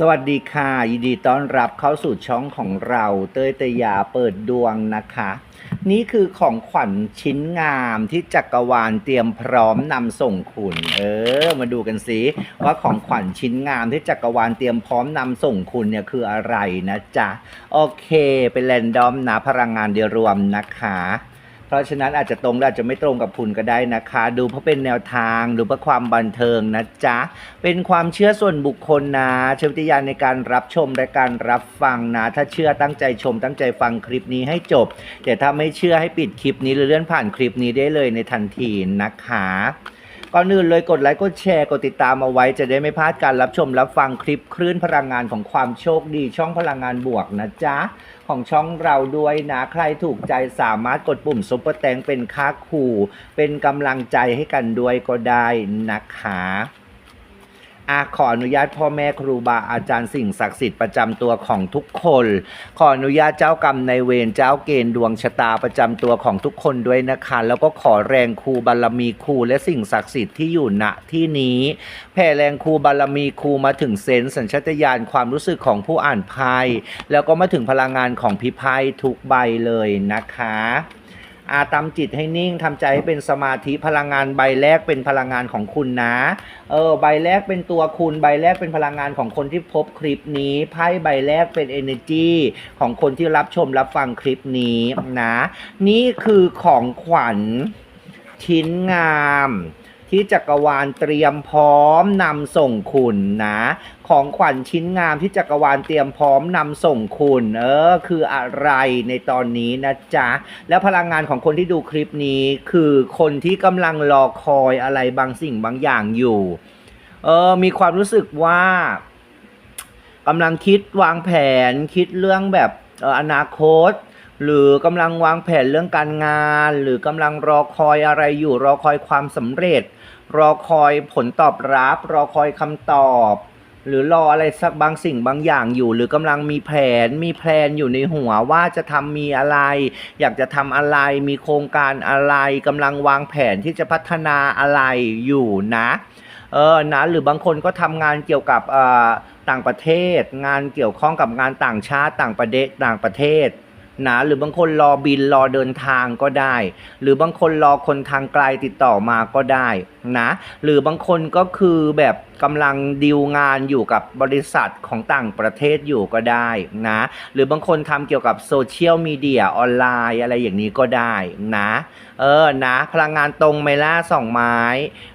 สวัสดีค่ะยินดีต้อนรับเข้าสู่ช่องของเราเต้ยเตยยาเปิดดวงนะคะ นี่คือของขวัญชิ้นงามที่จักรวาลเตรียมพร้อมนำส่งคุณ เออ มาดูกันสิว่าของขวัญชิ้นงามที่จักรวาลเตรียมพร้อมนำส่งคุณเนี่ยคืออะไรนะจ๊ะโอเค เป็นแรนดอมนะพลังงานเดียวรวมนะคะ เพราะฉะนั้นอาจจะตรงอาจจะไม่ตรงกับคุณก็ได้นะคะ ดูเพราะเป็นแนวทางดูเพราะความบันเทิงนะจ๊ะ เป็นความเชื่อส่วนบุคคลนะเชื่อวิทยานในการรับชมและการรับฟังนะ ถ้าเชื่อตั้งใจชม ตั้งใจฟังคลิปนี้ให้จบ แต่ถ้าไม่เชื่อให้ปิดคลิปนี้หรือเลื่อนผ่านคลิปนี้ได้เลยในทันทีนะคะ ก่อนอื่นเลยกดไลค์กดแชร์กดติดตามเอาไว้จะได้ไม่พลาดการรับชมรับฟังคลิปคลื่นพลังงานของความโชคดี ช่องพลังงานบวกนะจ๊ะ ของช่องเราด้วยนะใครถูกใจสามารถกดปุ่มซุปเปอร์แตงเป็นค่าขู่ เป็นกำลังใจให้กันด้วยก็ได้นะคะ อาขออนุญาตพ่อแม่ครูบาอาจารย์สิ่งศักดิ์สิทธิ์ประจำตัวของทุกคน ขออนุญาตเจ้ากรรมในเวรเจ้าเกณฑ์ดวงชะตาประจำตัวของทุกคนด้วยนะคะ แล้วก็ขอแรงครูบารมีครูและสิ่งศักดิ์สิทธิ์ที่อยู่ณที่นี้แผ่แรงครูบารมีครูมาถึงเซนส์สัญชาตญาณความรู้สึกของผู้อ่านไพ่แล้วก็มาถึงพลังงานของพิไพ่ทุกใบเลยนะคะ อาตามจิตให้นิ่งทำใจให้เป็นสมาธิพลังงานใบแรกเป็นพลังงานของคุณนะเออใบแรกเป็นตัวคุณใบแรกเป็นพลังงานของคนที่พบคลิปนี้ไพ่ใบแรกเป็น energy ของคนที่รับชมรับฟังคลิปนี้นะ นี่คือของขวัญชิ้นงาม ที่จักรวาลเตรียมพร้อมนำส่งคุณนะ ของขวัญชิ้นงามที่จักรวาลเตรียมพร้อมนำส่งคุณเออคืออะไรในตอนนี้นะจ๊ะ แล้วพลังงานของคนที่ดูคลิปนี้คือคนที่กำลังรอคอยอะไรบางสิ่งบางอย่างอยู่เออมีความรู้สึกว่ากำลังคิดวางแผนคิดเรื่องแบบอออนาคตหรือกำลังวางแผนเรื่องการงาน หรือกำลังรอคอยอะไรอยู่รอคอยความสำเร็จ รอคอยผลตอบรับ รอคอยคำตอบ หรือรออะไรสักบางสิ่งบางอย่างอยู่ หรือกำลังมีแผนมีแพลนอยู่ในหัวว่าจะทำมีอะไร อยากจะทำอะไร มีโครงการอะไรกำลังวางแผนที่จะพัฒนาอะไรอยู่นะเออนะหรือบางคนก็ทำงานเกี่ยวกับต่างประเทศ งานเกี่ยวข้องกับงานต่างชาติต่างประเทศต่างประเทศ นะหรือบางคนรอบินรอเดินทางก็ได้ หรือบางคนรอคนทางไกลติดต่อมาก็ได้นะหรือบางคนก็คือแบบกำลังดีลงานอยู่กับบริษัทของต่างประเทศอยู่ก็ได้นะหรือบางคนทำเกี่ยวกับโซเชียลมีเดียออนไลน์อะไรอย่างนี้ก็ได้นะเออนะพลังงานตรงไหมล่ะสองไม้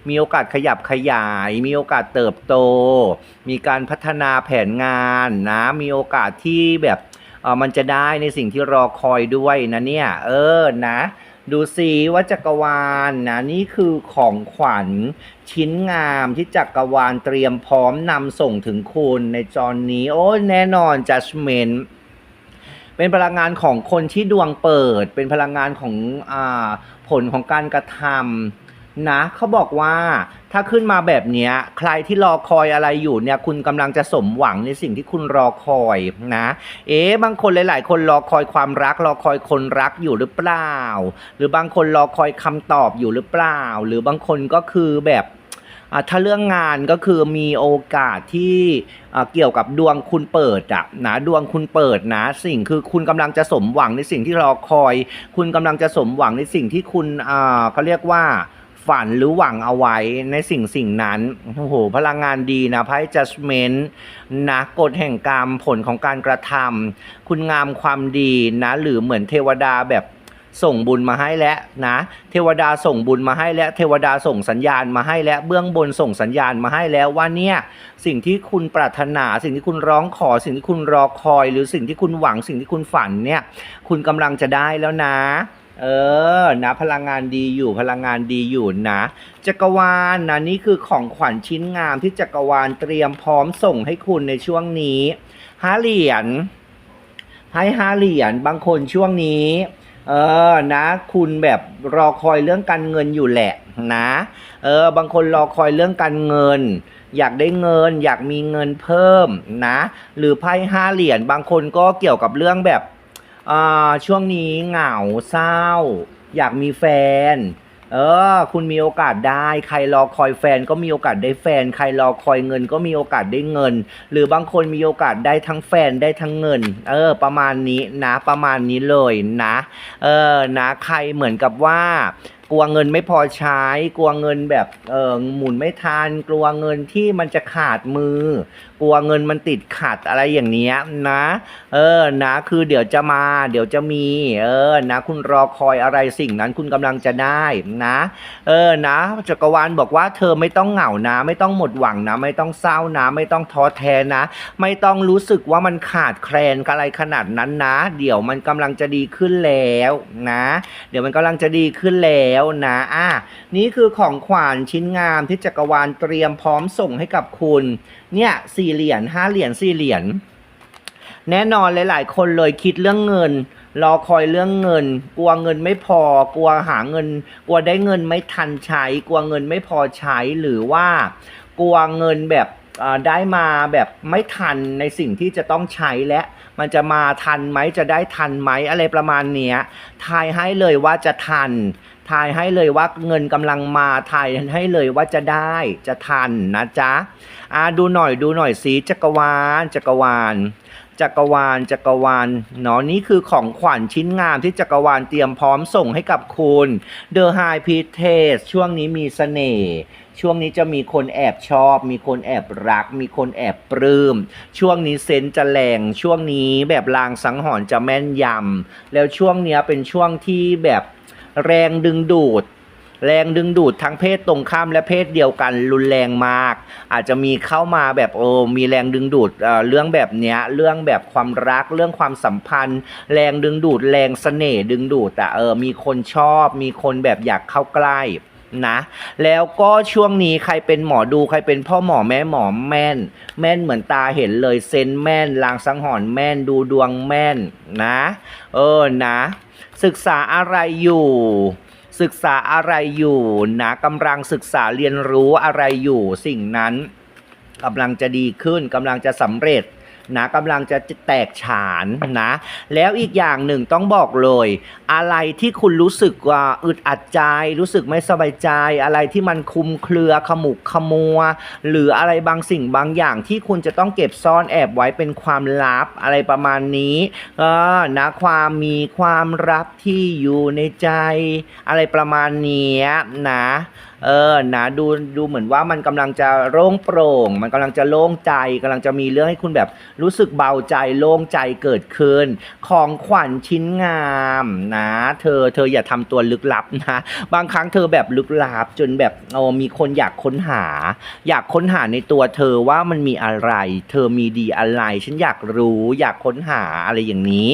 มีโอกาสขยับขยาย มีโอกาสเติบโต มีการพัฒนาแผนงานนะมีโอกาสที่แบบ มันจะได้ในสิ่งที่รอคอยด้วยนะเนี่ย เออนะดูสิว่าจักรวาลนะนี่คือของขวัญชิ้นงามที่จักรวาลเตรียมพร้อมนำส่งถึงคุณในจอนนี้ โอ้แน่นอน judgment เป็นพลังงานของคนที่ดวงเปิด เป็นพลังงานของอาผลของการกระทำนะเขาบอกว่า ถ้าขึ้นมาแบบนี้ใครที่รอคอยอะไรอยู่เนี่ยคุณกำลังจะสมหวังในสิ่งที่คุณรอคอยนะ เอ๊บางคนหลาย ๆ คนรอคอยความรัก รอคอยคนรักอยู่หรือเปล่า หรือบางคนรอคอยคำตอบอยู่หรือเปล่า หรือบางคนก็คือแบบอะถ้าเรื่องงานก็คือมีโอกาสที่อะเกี่ยวกับดวงคุณเปิดอะนะดวงคุณเปิดนะ สิ่งคือคุณกำลังจะสมหวังในสิ่งที่รอคอย คุณกำลังจะสมหวังในสิ่งที่คุณอ่าเขาเรียกว่า ฝันหรือหวังเอาไว้ในสิ่งสิ่งนั้นโอ้โหพลังงานดีนะไพ่ judgment นะกฎแห่งกรรมผลของการกระทำคุณงามความดีนะ หรือเหมือนเทวดาแบบส่งบุญมาให้แล้วนะ เทวดาส่งบุญมาให้แล้ว เทวดาส่งสัญญาณมาให้แล้ว เบื้องบนส่งสัญญาณมาให้แล้วว่าเนี่ยสิ่งที่คุณปรารถนา สิ่งที่คุณร้องขอ สิ่งที่คุณรอคอย หรือสิ่งที่คุณหวังสิ่งที่คุณฝันเนี่ย คุณกำลังจะได้แล้วนะ เออ นะ พลังงานดีอยู่ พลังงานดีอยู่นะ จักรวาลนะนี่คือของขวัญชิ้นงามที่จักรวาลเตรียมพร้อมส่งให้คุณในช่วงนี้ห้าเหรียญให้ห้าเหรียญบางคนช่วงนี้ เออ นะ คุณแบบรอคอยเรื่องการเงินอยู่แหละนะ เออ บางคนรอคอยเรื่องการเงิน อยากได้เงิน อยากมีเงินเพิ่มนะ หรือไพ่ห้าเหรียญบางคนก็เกี่ยวกับเรื่องแบบ อ่าช่วงนี้เหงาเศร้า อยากมีแฟน เออ คุณมีโอกาสได้ ใครรอคอยแฟนก็มีโอกาสได้แฟน ใครรอคอยเงินก็มีโอกาสได้เงิน หรือบางคนมีโอกาสได้ทั้งแฟนได้ทั้งเงิน เออ ประมาณนี้นะ ประมาณนี้เลยนะ เออ นะ ใครเหมือนกับว่ากลัวเงินไม่พอใช้ กลัวเงินแบบเออหมุนไม่ทัน กลัวเงินที่มันจะขาดมือ กลัวเงินมันติดขัดอะไรอย่างเนี้ยนะ เออนะคือเดี๋ยวจะมา เดี๋ยวจะมีเออนะ คุณรอคอยอะไรสิ่งนั้นคุณกำลังจะได้นะ เออนะจักรวาลบอกว่าเธอไม่ต้องเหงานะ ไม่ต้องหมดหวังนะ ไม่ต้องเศร้านะ ไม่ต้องท้อแท้นะ ไม่ต้องรู้สึกว่ามันขาดแคลนอะไรขนาดนั้นนะ เดี๋ยวมันกำลังจะดีขึ้นแล้วนะ เดี๋ยวมันกำลังจะดีขึ้นแล้วนะอะนี่คือของขวัญชิ้นงามที่จักรวาลเตรียมพร้อมส่งให้กับคุณ เนี่ยสี่เหรียญห้าเหรียญสี่เหรียญแน่นอนหลาย ๆ คนเลยคิดเรื่องเงิน รอคอยเรื่องเงิน กลัวเงินไม่พอ กลัวหาเงิน กลัวได้เงินไม่ทันใช้ กลัวเงินไม่พอใช้หรือว่ากลัวเงินแบบ ได้มาแบบไม่ทันในสิ่งที่จะต้องใช้และมันจะมาทันไหมจะได้ทันไหมอะไรประมาณเนี้ยทายให้เลยว่าจะทัน ทายให้เลยว่าเงินกำลังมาทายให้เลยว่าจะได้จะทันนะจ๊ะอ่าดูหน่อยดูหน่อยสิจักรวาลจักรวาลจักรวาลจักรวาลเนาะนี่คือของขวัญชิ้นงามที่จักรวาลเตรียมพร้อมส่งให้กับคุณ The High p r i e s t ช่วงนี้มีเสน่ห์ ช่วงนี้จะมีคนแอบชอบ มีคนแอบรัก มีคนแอบปลื้ม ช่วงนี้เซนจะแรงช่วงนี้แบบลางสังหรณ์จะแม่นยำ แล้วช่วงเนี้ยเป็นช่วงที่แบบแรงดึงดูดแรงดึงดูดทั้งเพศตรงข้ามและเพศเดียวกันรุนแรงมาก อาจจะมีเข้ามาแบบโอ้มีแรงดึงดูดเเรื่องแบบเนี้ยเรื่องแบบความรักเรื่องความสัมพันธ์ แรงดึงดูดแรงเสน่ห์ดึงดูดแต่เออมีคนชอบ มีคนแบบอยากเข้าใกล้ นะ แล้วก็ช่วงนี้ใครเป็นหมอดูใครเป็นพ่อหมอแม่หมอแม่น แม่นเหมือนตาเห็นเลยเซนแม่นลางสังหรณ์แม่นดูดวงแม่นนะ เออนะ ศึกษาอะไรอยู่ศึกษาอะไรอยู่นะกำลังศึกษาเรียนรู้อะไรอยู่ สิ่งนั้นกำลังจะดีขึ้นกำลังจะสำเร็จ นะกำลังจะแตกฉานนะ แล้วอีกอย่างหนึ่งต้องบอกเลย อะไรที่คุณรู้สึกว่าอึดอัดใจ รู้สึกไม่สบายใจ อะไรที่มันคุมเครือขมุกขมัว หรืออะไรบางสิ่งบางอย่างที่คุณจะต้องเก็บซ่อนแอบไว้เป็นความลับอะไรประมาณนี้เออนะความมีความลับที่อยู่ในใจ อะไรประมาณนี้นะ เออนะดูดูเหมือนว่ามันกำลังจะโล่งโปร่ง มันกำลังจะโล่งใจกำลังจะมีเรื่องให้คุณแบบรู้สึกเบาใจโล่งใจเกิดขึ้น ของขวัญชิ้นงามนะ เธอเธออย่าทำตัวลึกลับนะบางครั้งเธอแบบลึกลับจนแบบโอ้มีคนอยากค้นหา อยากค้นหาในตัวเธอว่ามันมีอะไร เธอมีดีอะไรฉันอยากรู้อยากค้นหาอะไรอย่างนี้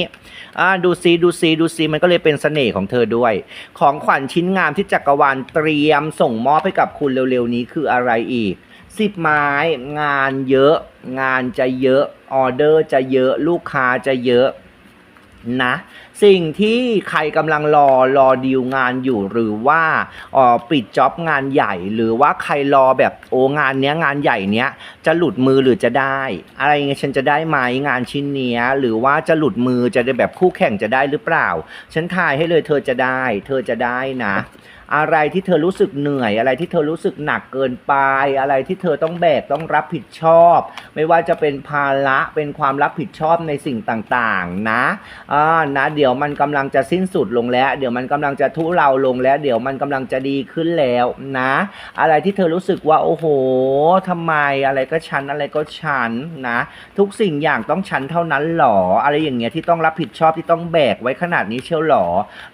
อ่าดูซิดูซิดูซิมันก็เลยเป็นเสน่ห์ของเธอด้วย ของขวัญชิ้นงามที่จักรวาลเตรียมส่งมอบให้กับคุณเร็วๆนี้คืออะไรอีกสิบไม้งานเยอะ งานจะเยอะออเดอร์จะเยอะลูกค้าจะเยอะนะสิ่งที่ใครกำลังรอรอดีลงานอยู่หรือว่าออปิดจ็อบงานใหญ่ หรือว่าใครรอแบบโองานเนี้ยงานใหญ่เนี้ยจะหลุดมือหรือจะได้ อะไรเงี้ยฉันจะได้ไหมงานชิ้นเนี้ยหรือว่าจะหลุดมือจะได้แบบคู่แข่งจะได้หรือเปล่า ฉันทายให้เลยเธอจะได้ เธอจะได้นะ อะไรที่เธอรู้สึกเหนื่อย อะไรที่เธอรู้สึกหนักเกินไป อะไรที่เธอต้องแบกต้องรับผิดชอบ ไม่ว่าจะเป็นภาระเป็นความรับผิดชอบในสิ่งต่างๆนะอ่านะ เดี๋ยวมันกำลังจะสิ้นสุดลงแล้ว เดี๋ยวมันกำลังจะทุเลาลงแล้ว เดี๋ยวมันกำลังจะดีขึ้นแล้วนะ อะไรที่เธอรู้สึกว่าโอ้โหทำไมอะไรก็ฉันอะไรก็ฉันนะ ทุกสิ่งอย่างต้องฉันเท่านั้นหรอ อะไรอย่างเงี้ยที่ต้องรับผิดชอบที่ต้องแบกไว้ขนาดนี้เชียวหรอ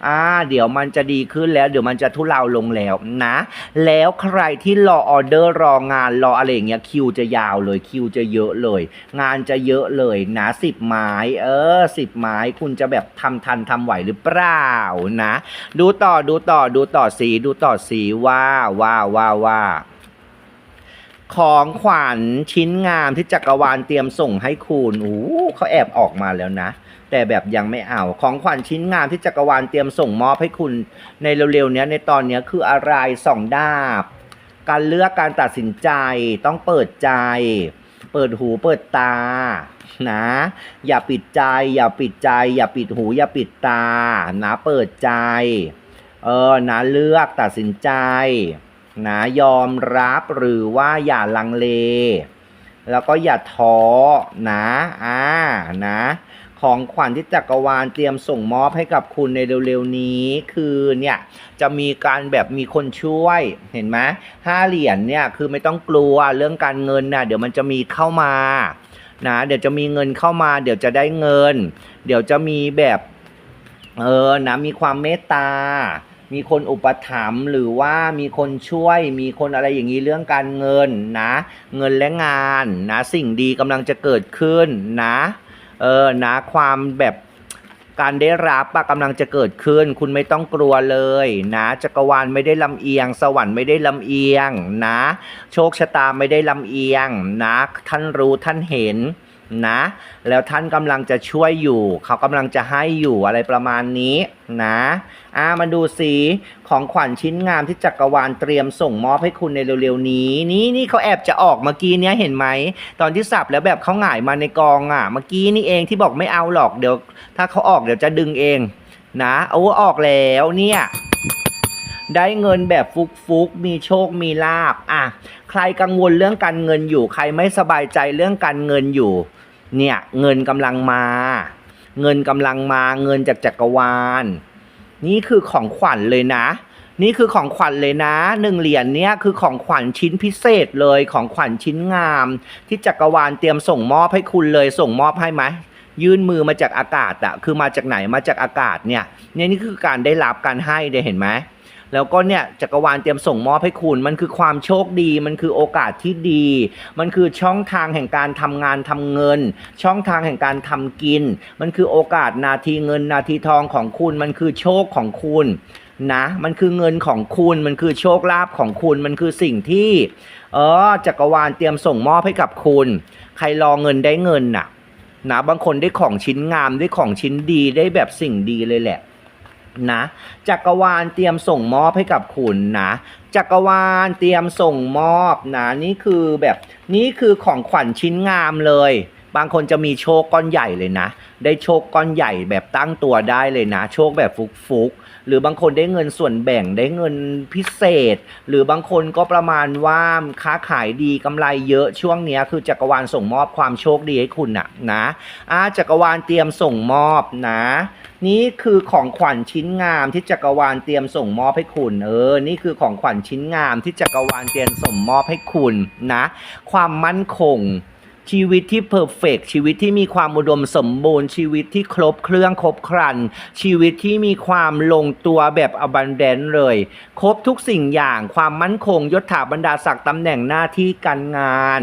อ่าเดี๋ยวมันจะดีขึ้นแล้ว เดี๋ยวมันจะทุเลาลงแล้วนะ แล้วใครที่รอออเดอร์รองานรออะไรอย่างเงี้ยคิวจะยาวเลยคิวจะเยอะเลย งานจะเยอะเลยนะสิบไม้เออสิบไม้คุณจะแบบทำทันทำไหวหรือเปล่านะ ดูต่อดูต่อดูต่อสีดูต่อสีว่าว่าว่าว่าของขวัญชิ้นงามที่จักรวาลเตรียมส่งให้คุณโอ้เขาแอบออกมาแล้วนะ แต่แบบยังไม่เอา ของขวัญชิ้นงามที่จักรวาลเตรียมส่งมอบให้คุณในเร็วๆนี้ในตอนนี้คืออะไรสองดาบ การเลือกการตัดสินใจต้องเปิดใจ เปิดหูเปิดตานะ อย่าปิดใจ อย่าปิดใจ อย่าปิดหู อย่าปิดตานะเปิดใจ เออนะเลือกตัดสินใจนะยอมรับหรือว่าอย่าลังเล แล้วก็อย่าท้อนะอ่านะ ของขวัญที่จักรวาลเตรียมส่งมอบให้กับคุณในเร็วๆนี้ คือเนี่ยจะมีการแบบมีคนช่วยเห็นไหมห้าเหรียญเนี่ยคือไม่ต้องกลัวเรื่องการเงินนะเดี๋ยวมันจะมีเข้ามานะเดี๋ยวจะมีเงินเข้ามา เดี๋ยวจะได้เงิน เดี๋ยวจะมีแบบเออนะมีความเมตตา มีคนอุปถัมภ์หรือว่ามีคนช่วย มีคนอะไรอย่างนี้เรื่องการเงินนะ เงินและงานนะ สิ่งดีกำลังจะเกิดขึ้นนะ เออนะความแบบการได้รับอะกำลังจะเกิดขึ้น คุณไม่ต้องกลัวเลยนะจักรวาลไม่ได้ลำเอียง สวรรค์ไม่ได้ลำเอียงนะ โชคชะตาไม่ได้ลำเอียงนะ ท่านรู้ท่านเห็น นะ แล้วท่านกำลังจะช่วยอยู่ เขากำลังจะให้อยู่อะไรประมาณนี้นะอ่ามาดูสิของขวัญชิ้นงามที่จักรวาลเตรียมส่งมอบให้คุณในเร็วๆนี้ นี่นี่เขาแอบจะออกเมื่อกี้เนี้ยเห็นไหม ตอนที่สับแล้วแบบเขาหงายมาในกองอะ เมื่อกี้นี่เองที่บอกไม่เอาหรอกเดี๋ยว ถ้าเขาออกเดี๋ยวจะดึงเองนะโอ้ออกแล้วเนี่ย ได้เงินแบบฟุกฟุกๆ มีโชคมีลาบอะใครกังวลเรื่องการเงินอยู่ ใครไม่สบายใจเรื่องการเงินอยู่ เนี่ยเงินกำลังมา เงินกำลังมาเงินจากจักรวาล นี่คือของขวัญเลยนะ นี่คือของขวัญเลยนะหนึ่งเหรียญเนี้ยคือของขวัญชิ้นพิเศษเลยของขวัญชิ้นงาม ที่จักรวาลเตรียมส่งมอบให้คุณเลยส่งมอบให้ไหมยื่นมือมาจากอากาศอะคือมาจากไหนมาจากอากาศเนี่ยเนี่ยนี่คือการได้รับการให้เดยเห็นไหม แล้วก็เนี่ยจักรวาลเตรียมส่งมอบให้คุณ มันคือความโชคดี มันคือโอกาสที่ดี มันคือช่องทางแห่งการทำงานทำเงิน ช่องทางแห่งการทำกิน มันคือโอกาสนาทีเงินนาทีทองของคุณ มันคือโชคของคุณนะมันคือเงินของคุณมันคือโชคลาภของคุณมันคือสิ่งที่ เออจักรวาลเตรียมส่งมอบให้กับคุณ ใครรอเงินได้เงินน่ะนะบางคนได้ของชิ้นงามได้ของชิ้นดีได้แบบสิ่งดีเลยแหละ นะจักรวาลเตรียมส่งมอบให้กับคุณนะจักรวาลเตรียมส่งมอบนะนี่คือแบบนี่คือของขวัญชิ้นงามเลย บางคนจะมีโชคก้อนใหญ่เลยนะ ได้โชคก้อนใหญ่แบบตั้งตัวได้เลยนะ โชคแบบฟุกๆ หรือบางคนได้เงินส่วนแบ่งได้เงินพิเศษ หรือบางคนก็ประมาณว่าค้าขายดีกำไรเยอะช่วงนี้คือจักรวาลส่งมอบความโชคดีให้คุณนะนะอาจักรวาลเตรียมส่งมอบนะ นี่คือของขวัญชิ้นงามที่จักรวาลเตรียมส่งมอบให้คุณ เออ นี่คือของขวัญชิ้นงามที่จักรวาลเตรียมส่งมอบให้คุณนะ ความมั่นคง ชีวิตที่เพอร์เฟกชีวิตที่มีความอุดมสมบูรณ์ ชีวิตที่ครบเครื่องครบครัน ชีวิตที่มีความลงตัวแบบอบันเดนเลย ครบทุกสิ่งอย่างความมั่นคงยศถาบรรดาศักดิ์ตำแหน่งหน้าที่การงาน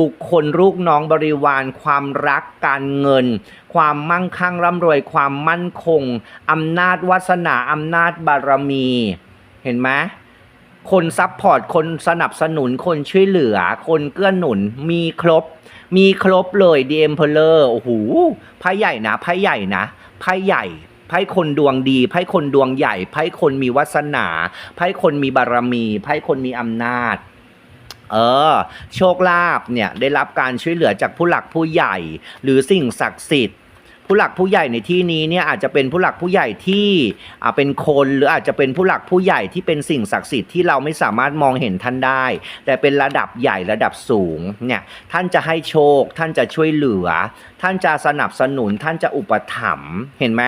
บุคคลลูกน้องบริวาร ความรักการเงิน ความมั่งคั่งร่ำรวย ความมั่นคงอำนาจวาสนาอำนาจบารมี เห็นไหมคนซัพพอร์ต คนสนับสนุน คนช่วยเหลือ คนเกื้อหนุน มีครบ มีครบเลยดีเอ็มเพลอร์โอ้โหไพ่ใหญ่นะไพ่ใหญ่นะไพ่ใหญ่ไพ่คนดวงดีไพ่คนดวงใหญ่ไพ่คนมีวาสนาไพ่คนมีบารมีไพ่คนมีอำนาจเออ โชคลาภเนี่ยได้รับการช่วยเหลือจากผู้หลักผู้ใหญ่ หรือสิ่งศักดิ์สิทธิ์ ผู้หลักผู้ใหญ่ในที่นี้เนี่ยอาจจะเป็นผู้หลักผู้ใหญ่ที่เป็นคนหรืออาจจะเป็นผู้หลักผู้ใหญ่ที่เป็นสิ่งศักดิ์สิทธิ์ที่เราไม่สามารถมองเห็นท่านได้ แต่เป็นระดับใหญ่ระดับสูงเนี่ยท่านจะให้โชค ท่านจะช่วยเหลือ ท่านจะสนับสนุนท่านจะอุปถัมภ์เห็นไหม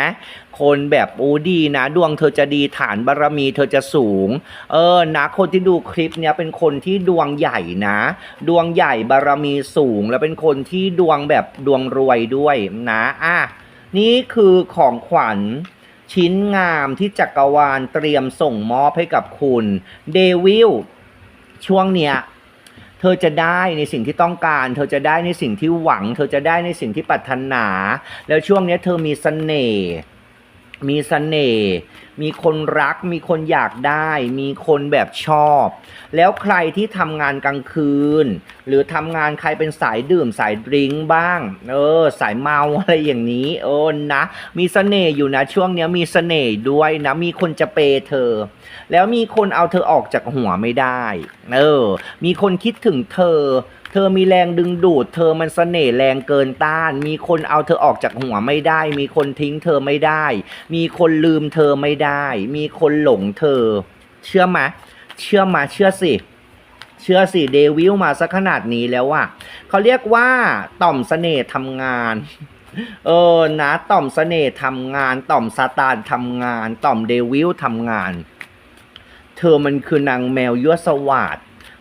คนแบบโอ้ดีนะ ดวงเธอจะดีฐานบารมีเธอจะสูง เออนะคนที่ดูคลิปเนี้ยเป็นคนที่ดวงใหญ่นะ ดวงใหญ่บารมีสูง แล้วเป็นคนที่ดวงแบบดวงรวยด้วยนะอะนี่คือของขวัญชิ้นงามที่จักรวาลเตรียมส่งมอบให้กับคุณเดวิลช่วงเนี้ยเธอจะได้ในสิ่งที่ต้องการ เธอจะได้ในสิ่งที่หวัง เธอจะได้ในสิ่งที่ปรารถนา แล้วช่วงเนี้ยเธอมีเสน่ห์ มีเสน่ห์ มีคนรัก มีคนอยากได้ มีคนแบบชอบ แล้วใครที่ทำงานกลางคืน หรือทำงานใครเป็นสายดื่มสายดริงบ้าง เออ สายเมาอะไรอย่างนี้เออนะ มีเสน่ห์อยู่นะ ช่วงเนี้ยมีเสน่ห์ด้วยนะ มีคนจะเปย์เธอ แล้วมีคนเอาเธอออกจากหัวไม่ได้ เออ มีคนคิดถึงเธอ ธธอมีแรงดึงดูด เธอมันเสน่ห์แรงเกินต้าน มีคนเอาเธอออกจากหัวไม่ได้ มีคนทิ้งเธอไม่ได้ มีคนลืมเธอไม่ได้ มีคนหลงเธอ เชื่อไหมเชื่อมาเชื่อสิเชื่อสิเดวิลมาสักขนาดนี้แล้วอะเขาเรียกว่าต่อมเสน่ห์ทำงาน เออนะต่อมเสน่ห์ทำงาน ต่อมซาตานทำงาน ต่อมเดวิลทำงาน เธอมันคือนางแมวยั่วสวาด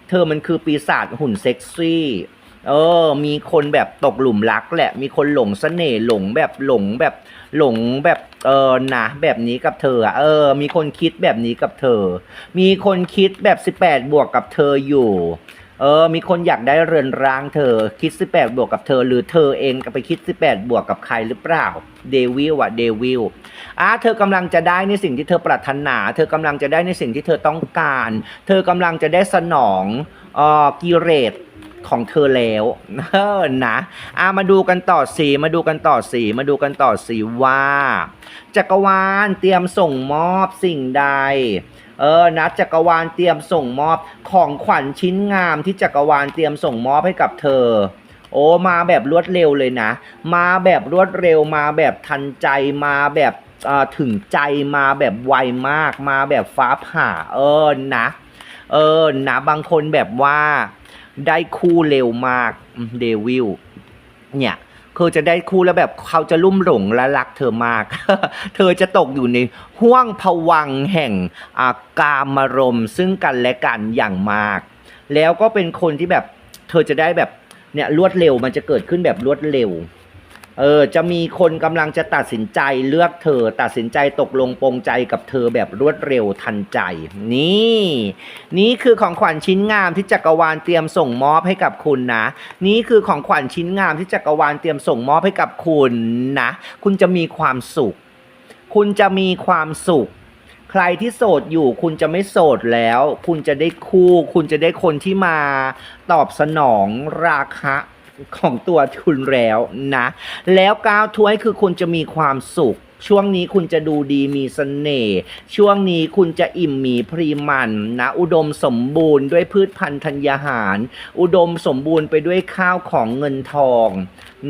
เธอมันคือปีศาจหุ่นเซ็กซี่ เออ มีคนแบบตกหลุมรักแหละ มีคนหลงเสน่ห์หลงแบบหลงแบบหลงแบบเออนะแบบนี้กับเธอเออ มีคนคิดแบบนี้กับเธอ มีคนคิดแบบ 18 บวกกับเธออยู่ เออ มีคนอยากได้เรือนร่างเธอ คิด18บวกกับเธอ หรือเธอเองก็ไปคิด18บวกกับใครหรือเปล่า เดวิลอะเดวิลอะเธอกำลังจะได้ในสิ่งที่เธอปรารถนา เธอกำลังจะได้ในสิ่งที่เธอต้องการ เธอกำลังจะได้สนองเอ่อกิเลสของเธอแล้วเออนะอะมาดูกันต่อสีมาดูกันต่อสีมาดูกันต่อสีว่า จักรวาลเตรียมส่งมอบสิ่งใด เออนะจักรวาลเตรียมส่งมอบของขวัญชิ้นงามที่จักรวาลเตรียมส่งมอบให้กับเธอ โอ้มาแบบรวดเร็วเลยนะ มาแบบรวดเร็วมาแบบทันใจมาแบบเอ่อถึงใจมาแบบไวมากมาแบบฟ้าผ่า เออนะ เออนะบางคนแบบว่าได้คู่เร็วมากเดวิลเนี่ย คือจะได้คู่แล้วแบบเขาจะลุ่มหลงและรักเธอมาก เธอจะตกอยู่ในห่วงผวังแห่งอากามารมณ์ซึ่งกันและกันอย่างมาก แล้วก็เป็นคนที่แบบเธอจะได้แบบเนี่ยรวดเร็วมันจะเกิดขึ้นแบบรวดเร็ว เออจะมีคนกำลังจะตัดสินใจเลือกเธอ ตัดสินใจตกลงปรงใจกับเธอแบบรวดเร็วทันใจ นี่ นี่คือของขวัญชิ้นงามที่จักรวาลเตรียมส่งมอบให้กับคุณนะ นี่คือของขวัญชิ้นงามที่จักรวาลเตรียมส่งมอบให้กับคุณนะ คุณจะมีความสุข คุณจะมีความสุขใครที่โสดอยู่คุณจะไม่โสดแล้ว คุณจะได้คู่ คุณจะได้คนที่มาตอบสนองราคะ ของตัวคุณแล้วนะ แล้วก้าวถ้วยคือคุณจะมีความสุขช่วงนี้คุณจะดูดีมีเสน่ห์ ช่วงนี้คุณจะอิ่มมีพรีมันนะ อุดมสมบูรณ์ด้วยพืชพันธุ์ธัญญาหาร อุดมสมบูรณ์ไปด้วยข้าวของเงินทอง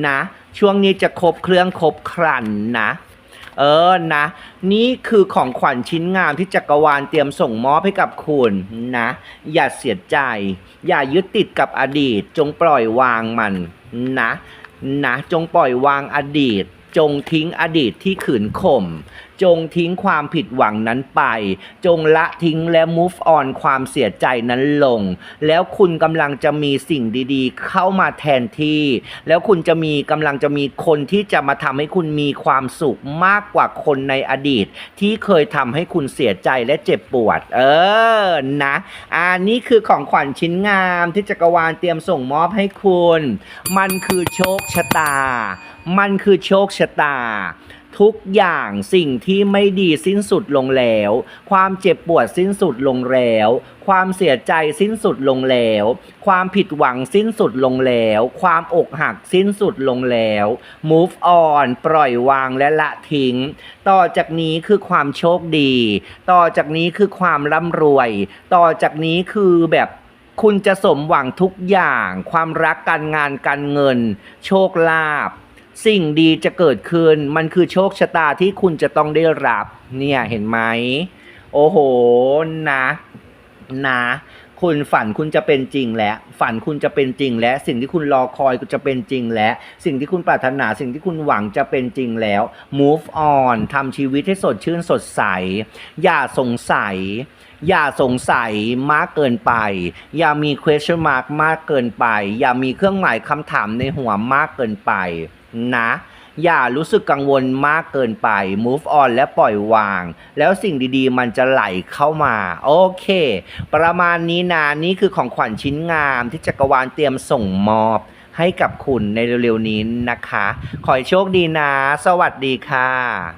นะ ช่วงนี้จะครบเครื่องครบครันนะ เออนะ นี่คือของขวัญชิ้นงามที่จักรวาลเตรียมส่งมอบให้กับคุณนะ อย่าเสียใจ อย่ายึดติดกับอดีต จงปล่อยวางมันนะนะจงปล่อยวางอดีต จงทิ้งอดีตที่ขืนข่มจงทิ้งความผิดหวังนั้นไป จงละทิ้งและ move on ความเสียใจนั้นลง แล้วคุณกำลังจะมีสิ่งดีๆ เข้ามาแทนที่ แล้วคุณจะมีกำลังจะมีคนที่จะมาทำให้คุณมีความสุขมากกว่าคนในอดีต ที่เคยทำให้คุณเสียใจและเจ็บปวด เออนะอันนี้คือของขวัญชิ้นงามที่จักรวาลเตรียมส่งมอบให้คุณ มันคือโชคชะตา มันคือโชคชะตา ทุกอย่างสิ่งที่ไม่ดีสิ้นสุดลงแล้ว ความเจ็บปวดสิ้นสุดลงแล้ว ความเสียใจสิ้นสุดลงแล้ว ความผิดหวังสิ้นสุดลงแล้ว ความอกหักสิ้นสุดลงแล้ว move on ปล่อยวางและละทิ้ง ต่อจากนี้คือความโชคดี ต่อจากนี้คือความร่ำรวย ต่อจากนี้คือแบบคุณจะสมหวังทุกอย่าง ความรักการงานการเงิน โชคลาภ สิ่งดีจะเกิดขึ้น มันคือโชคชะตาที่คุณจะต้องได้รับเนี่ยเห็นไหมโอ้โหนะนะคุณฝันคุณจะเป็นจริงแล้ว ฝันคุณจะเป็นจริงแล้ว สิ่งที่คุณรอคอยจะเป็นจริงแล้ว สิ่งที่คุณปรารถนาสิ่งที่คุณหวังจะเป็นจริงแล้ว move on ทำชีวิตให้สดชื่นสดใส อย่าสงสัย อย่าสงสัยมากเกินไป อย่ามี question mark มากเกินไป อย่ามีเครื่องหมายคำถามในหัวมากเกินไปนะ อย่ารู้สึกกังวลมากเกินไป move on และปล่อยวาง แล้วสิ่งดีๆ มันจะไหลเข้ามา โอเค ประมาณนี้นะนี่คือของขวัญชิ้นงามที่จักรวาลเตรียมส่งมอบให้กับคุณในเร็วๆนี้นะคะ ขอให้โชคดีนะ สวัสดีค่ะ